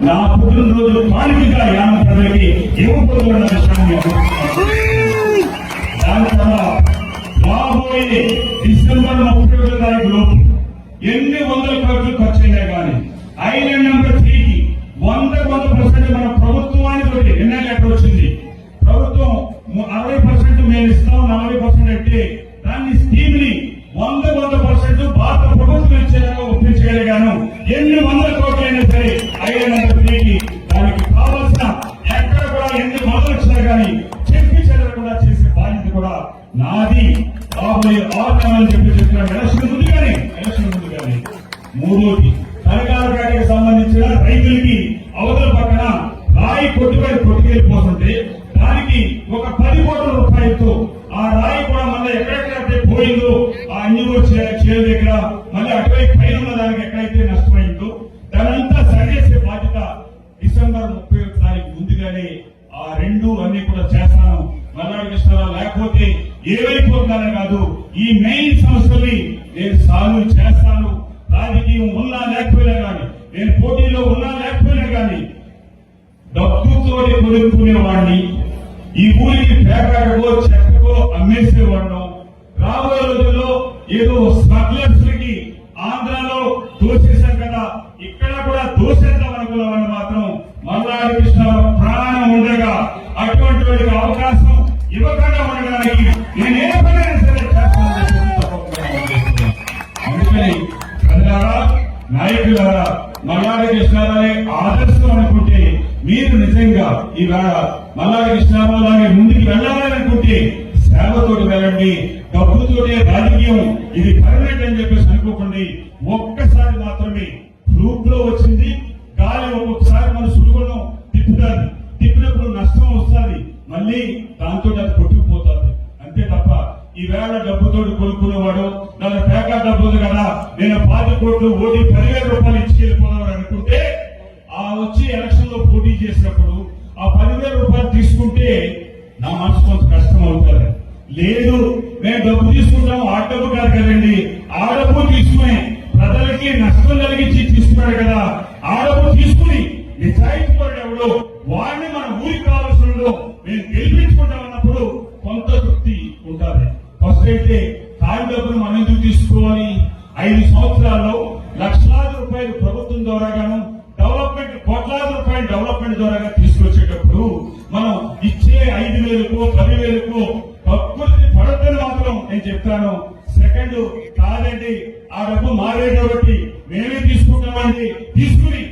నా పుట్టినరోజు కానుకగా యాన ప్రజలకి ఇవ్వకూడదన్న విషయాన్ని దాని తర్వాత రాబోయే డిసెంబర్ ముప్పై ఒకటో తారీఖు లోపు ఎన్ని వందల కోట్లు ఖర్చు అయినా కానీ ఐలాండ్ నెంబర్ త్రీకి వంద వంద పర్సెంట్ మన ప్రభుత్వానికి ఒకటి ఎన్నో లెటర్ వచ్చింది. ప్రభుత్వం అరవై పర్సెంట్ మేము ఇస్తాం నలభై పర్సెంట్ అంటే దాన్ని స్కీమ్ని వంద వంద పర్సెంట్ భారత ప్రభుత్వం ఇచ్చేలాగా ఒప్పించగలిగాను. ఎన్ని కానీ చెప్పి చెల్లకుండా చేసే బాధ్యత కూడా నాది. రాబోయే ఆరు నెలలు చెప్పి చెప్తున్నాను ఎలక్షన్ ముందు కానీ ఎలక్షన్ ముందు కానీ మూడోది కనకాలపేటకి సంబంధించిన రైతులకి అవతల పక్కన రాయి కొట్టుపై కొట్టుకెళ్ళిపోతుంటే దానికి ఒక పది కోట్ల రూపాయలతో ఆ రాయి కూడా మళ్ళీ ఎక్కడెక్కడైతే పోయిందో ఆ అంజూరు చేరు దగ్గర మళ్ళీ అటువైపు పైన ఉన్న దానికి ఎక్కడైతే నష్టమైందో దానంతా సరిచేసే బాధ్యత డిసెంబర్ ముప్పై ఒకటి ఆ రెండు అన్ని కూడా చేస్తాను. మల్లాడి కృష్ణరావు లేకపోతే ఏమైపోతుందని కాదు ఈ మెయిన్ సమస్యల్ని నేను సాల్వ్ చేస్తాను. రాజకీయం ఉన్నా లేకపోయినా కానీ నేను పోటీలో ఉన్నా లేకపోయినా కానీ డబ్బుతోటి కొనుక్కునేవాడిని ఈ ఊరికి పేకాడకో చెక్కకో అమ్మేసేవాడు రాబోయే రోజుల్లో ఏదో స్మగ్లర్స్కి ఆంధ్రాలో దోషేశాం కదా ఇక్కడ కూడా దోషేద్దాం అనుకున్నామని మాత్రం మల్లాడి కృష్ణ అటువంటి అవకాశం ఇవ్వకుండా ఉండడానికి నేను ఏ పనైనా సరే అందుకని ప్రజలారా నాయకులారా మల్లాడి కృష్ణారావు ఆదర్శం అనుకుంటే మీరు నిజంగా ఈవేళ మల్లాడి కృష్ణారావు లాగే ముందుకు వెళ్ళాలని అనుకుంటే సేవతోటి వెళ్ళండి డబ్బుతోటే రాజకీయం ఇది పర్మనెంట్ అని చెప్పేసి అనుకోకండి. ఒక్కసారి మాత్రమే గ్రూప్లో మళ్ళీ దాంతో అది కొట్టుకుపోతుంది. అంతే తప్ప ఈవేళ డబ్బుతో కొనుక్కునేవాడు నన్ను పేక డబ్బులు కదా నేను పాతి కోట్లు ఓటి పదివేల రూపాయలు ఇచ్చుకెళ్ళిపోదాం అనుకుంటే ఆ వచ్చి ఎలక్షన్లో పోటీ చేసినప్పుడు ఆ పదివేల రూపాయలు తీసుకుంటే నా మనసు కొంత కష్టం అవుతుంది. లేదు మేము డబ్బు తీసుకుంటాం ఆ డబ్బు కాదు కదండి. ఆ డబ్బు తీసుకుని ప్రజలకి నష్టం కలిగించి తీసుకున్నాడు కదా. ఆ డబ్బు తీసుకుని నిజాయితీ పరుడు ఎవడో? వారిని మన ఊరికి కావాల్సిన మేము గెలిపించుకుంటామన్నప్పుడు కొంత తృప్తి ఉంటారు ఫస్ట్ అయితే తాయి మనం ఎందుకు తీసుకోవాలి? ఐదు సంవత్సరాల్లో లక్షలాది రూపాయలు ప్రభుత్వం ద్వారాగాను డెవలప్మెంట్ కోట్లాది రూపాయలు డెవలప్మెంట్ ద్వారా తీసుకొచ్చేటప్పుడు మనం ఇచ్చే ఐదు వేలకు పది వేలకు ప్రకృతి పడద్దని మాత్రం నేను చెప్తాను. సెకండ్ కాదండి ఆ డబ్బు మారే మేమే తీసుకుంటామండి. తీసుకుని